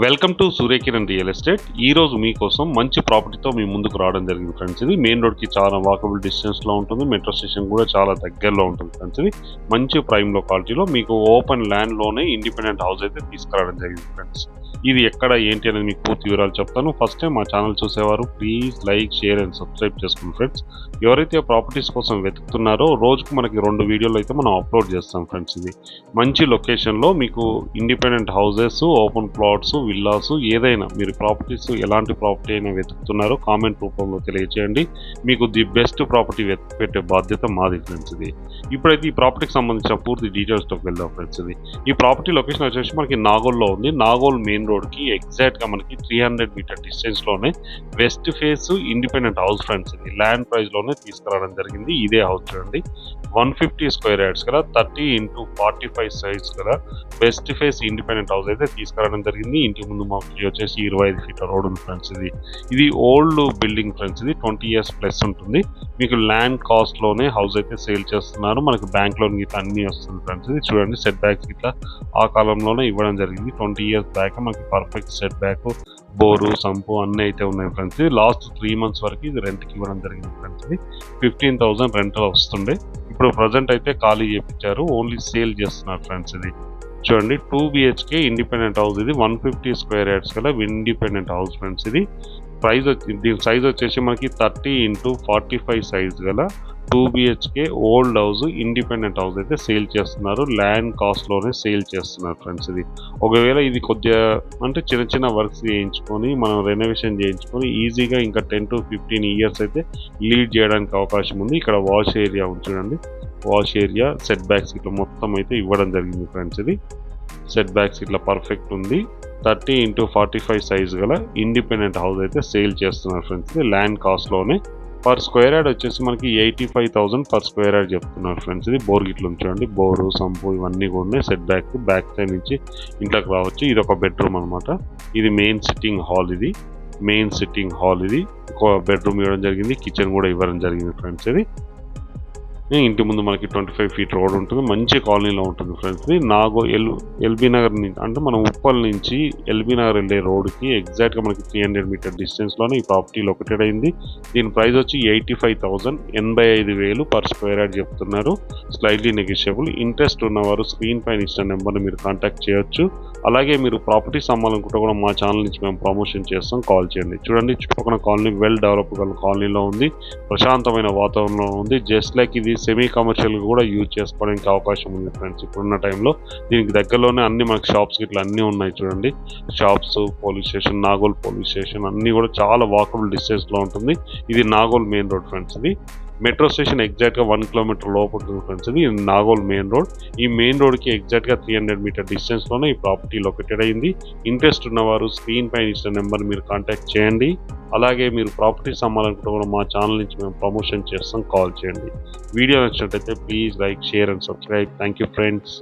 Welcome to Suryakiran real estate. ఈ రోజు మీకోసం మంచి ప్రాపర్టీతో మీ ముందుకు రావడం జరిగింది ఫ్రెండ్స్. ఇది మెయిన్ రోడ్కి చాలా వాకబుల్ డిస్టెన్స్లో ఉంటుంది. మెట్రో స్టేషన్ కూడా చాలా దగ్గరలో ఉంటుంది ఫ్రెండ్స్. ఇది మంచి ప్రైమ్ లొకాలిటీలో మీకు ఓపెన్ ల్యాండ్లోనే ఇండిపెండెంట్ హౌస్ అయితే తీసుకురావడం జరిగింది ఫ్రెండ్స్. ఇది ఎక్కడ ఏంటి అనేది మీకు పూర్తి వివరాలు చెప్తాను. ఫస్ట్ టైం మా ఛానల్ చూసేవారు please like share and subscribe చేసుకోండి ఫ్రెండ్స్ ఎవరైతే ప్రాపర్టీస్ కోసం వెతుకుతున్నారో రోజుకు మనకి రెండు వీడియోలు అయితే మనం అప్లోడ్ చేస్తాం ఫ్రెండ్స్ ఇది. మంచి లొకేషన్లో మీకు independent houses open plots villas ఏదైనా మీరు ప్రాపర్టీస్ ఎలాంటి ప్రాపర్టీ అయినా వెతుకుతున్నారో కామెంట్ రూపంలో తెలియజేయండి మీకు ది బెస్ట్ ప్రాపర్టీ పెట్టే బాధ్యత మాది ఫ్రెండ్స్ ఇది. ఇప్పుడైతే ఈ ప్రాపర్టీకి సంబంధించిన పూర్తి డీటెయిల్స్లోకి వెళ్దాం ఫ్రెండ్స్ ఇది. ఈ ప్రాపర్టీ లొకేషన్ వచ్చేసి మనకి నాగోల్లో ఉంది. నాగోల్ మెయిన్ రోడ్కి ఎగ్జాక్ట్గా మనకి three hundred metre డిస్టెన్స్లోనే west face independent house friends ఇది. ల్యాండ్ ప్రైస్లోనే తీసుకురావడం జరిగింది. ఇదే హౌస్ చూడండి. వన్ ఫిఫ్టీ స్క్వేర్ యార్డ్స్ కదా thirty into forty five size కదా వెస్ట్ ఫేస్ ఇండిపెండెంట్ హౌస్ అయితే తీసుకురావడం జరిగింది. ఇంటి ముందు మాకు వచ్చేసి ఇరవై ఐదు ఫీట్ రోడ్ ఉంది ఫ్రెండ్స్ ఇది. ఇది ఓల్డ్ బిల్డింగ్ ఫ్రెండ్స్ ఇది. ట్వంటీ ఇయర్స్ ప్లస్ ఉంటుంది. మీకు ల్యాండ్ కాస్ట్లోనే హౌస్ అయితే సేల్ చేస్తున్నారు. మనకి బ్యాంక్ లోన్ గిట్లా అన్ని వస్తుంది ఫ్రెండ్స్ ఇది. చూడండి సెట్ బ్యాక్స్ గిట్లా ఆ కాలంలోనే ఇవ్వడం జరిగింది. ట్వంటీ ఇయర్స్ బ్యాక్ మనకి perfect set back bore sump అన్నీ అయితే ఉన్నాయి ఫ్రెండ్స్. ఇది లాస్ట్ త్రీ మంత్స్ వరకు ఇది రెంట్కి ఇవ్వడం జరిగింది ఫ్రెండ్స్ ఇది. ఫిఫ్టీన్ థౌసండ్ రెంటల్ వస్తుండే. ఇప్పుడు ప్రజెంట్ అయితే ఖాళీ చేయించారు ఓన్లీ సేల్ చేస్తున్నారు ఫ్రెండ్స్ ఇది. చూడండి టూ బిహెచ్కే ఇండిపెండెంట్ హౌస్ ఇది. వన్ ఫిఫ్టీ స్క్వేర్ యార్డ్స్ గల ఇండిపెండెంట్ హౌస్ ఫ్రెండ్స్ ఇది. ప్రైస్ వచ్చి దీని సైజ్ వచ్చేసి మనకి thirty into forty five size గల two BHK old house independent house అయితే సేల్ చేస్తున్నారు. ల్యాండ్ కాస్ట్లోనే సేల్ చేస్తున్నారు ఫ్రెండ్స్ ఇది. ఒకవేళ ఇది కొద్దిగా అంటే చిన్న చిన్న వర్క్స్ చేయించుకొని మనం రెనోవేషన్ చేయించుకొని ఈజీగా ఇంకా టెన్ టు ఫిఫ్టీన్ ఇయర్స్ అయితే లీడ్ చేయడానికి అవకాశం ఉంది. ఇక్కడ వాష్ ఏరియా ఉంది చూడండి. వాష్ ఏరియా సెట్ బ్యాక్స్ ఇట్లా మొత్తం అయితే ఇవ్వడం జరిగింది ఫ్రెండ్స్ ఇది. సెట్ బ్యాక్స్ ఇట్లా పర్ఫెక్ట్ ఉంది. Thirty into forty five size గల ఇండిపెండెంట్ హౌస్ అయితే సేల్ చేస్తున్నారు ఫ్రెండ్స్ ఇది. ల్యాండ్ కాస్ట్లోనే పర్ స్క్వేర్ యార్డ్ వచ్చేసి మనకి eighty five thousand per square yard చెప్తున్నారు ఫ్రెండ్స్ ఇది బోర్ గిట్లు ఉంచండి బోరు సంపు ఇవన్నీ కూడా ఉన్నాయి. సెట్ బ్యాక్ బ్యాక్ సైడ్ నుంచి ఇంట్లోకి రావచ్చు. ఇది ఒక బెడ్రూమ్ అనమాట ఇది మెయిన్ సిట్టింగ్ హాల్ ఇది. మెయిన్ సిట్టింగ్ హాల్ ఇది. ఒక బెడ్రూమ్ ఇవ్వడం జరిగింది. కిచెన్ కూడా ఇవ్వడం జరిగింది ఫ్రెండ్స్ ఇది ఇంటి ముందు మనకి ట్వంటీ ఫైవ్ ఫీట్ రోడ్ ఉంటుంది. మంచి కాలనీలో ఉంటుంది ఫ్రెండ్స్ ఇది. నాగో ఎల్ ఎల్బీ నగర్ నుంచి అంటే మనం ఉప్పల్ నుంచి ఎల్బీ నగర్ వెళ్ళే రోడ్కి ఎగ్జాక్ట్గా మనకి త్రీ హండ్రెడ్ మీటర్ డిస్టెన్స్లోనే ఈ ప్రాపర్టీ లొకేటెడ్ అయింది. దీని ప్రైస్ వచ్చి ఎయిటీ ఫైవ్ థౌసండ్ ఎనభై ఐదు వేలు పర్ స్క్వేర్ యార్డ్ చెప్తున్నారు. స్లైడ్లీ నెగిషియబుల్ ఇంట్రెస్ట్ ఉన్నవారు స్క్రీన్ పైన ఇచ్చిన నెంబర్ని మీరు కాంటాక్ట్ చేయొచ్చు. అలాగే మీరు ప్రాపర్టీస్ అమ్మాలనుకుంటే కూడా మా ఛానల్ నుంచి మేము ప్రమోషన్ చేస్తాం. కాల్ చేయండి. చూడండి చుట్టుపక్కల కాలనీ వెల్ డెవలప్ గల కాలనీలో ఉంది. ప్రశాంతమైన వాతావరణంలో ఉంది. జస్ట్ లైక్ ఇది సెమీ కమర్షియల్ కూడా యూజ్ చేసుకోవడానికి అవకాశం ఉంది ఫ్రెండ్స్ ఇప్పుడున్న టైంలో దీనికి దగ్గరలోనే అన్ని మనకి షాప్స్ ఇట్లా అన్నీ ఉన్నాయి చూడండి. Shops police station Nagole police station అన్నీ కూడా చాలా వాకబుల్ డిస్టెన్స్లో ఉంటుంది. ఇది నాగోల్ మెయిన్ రోడ్ ఫ్రెండ్స్ ఇది మెట్రో స్టేషన్ ఎగ్జాక్ట్గా వన్ కిలోమీటర్ లోపల ఉంటుంది ఇది నాగోల్ మెయిన్ రోడ్. ఈ మెయిన్ రోడ్కి ఎగ్జాక్ట్గా త్రీ హండ్రెడ్ మీటర్ డిస్టెన్స్లోనే ఈ ప్రాపర్టీ లొకేటెడ్ అయింది. ఇంట్రెస్ట్ ఉన్నవారు స్క్రీన్ పైన ఇచ్చిన నెంబర్ మీరు కాంటాక్ట్ చేయండి. అలాగే మీరు ప్రాపర్టీస్ అమ్మాలనుకుంటే కూడా మా ఛానల్ నుంచి మేము ప్రమోషన్ చేస్తాం. కాల్ చేయండి. వీడియో నచ్చినట్టయితే please like share and subscribe thank you friends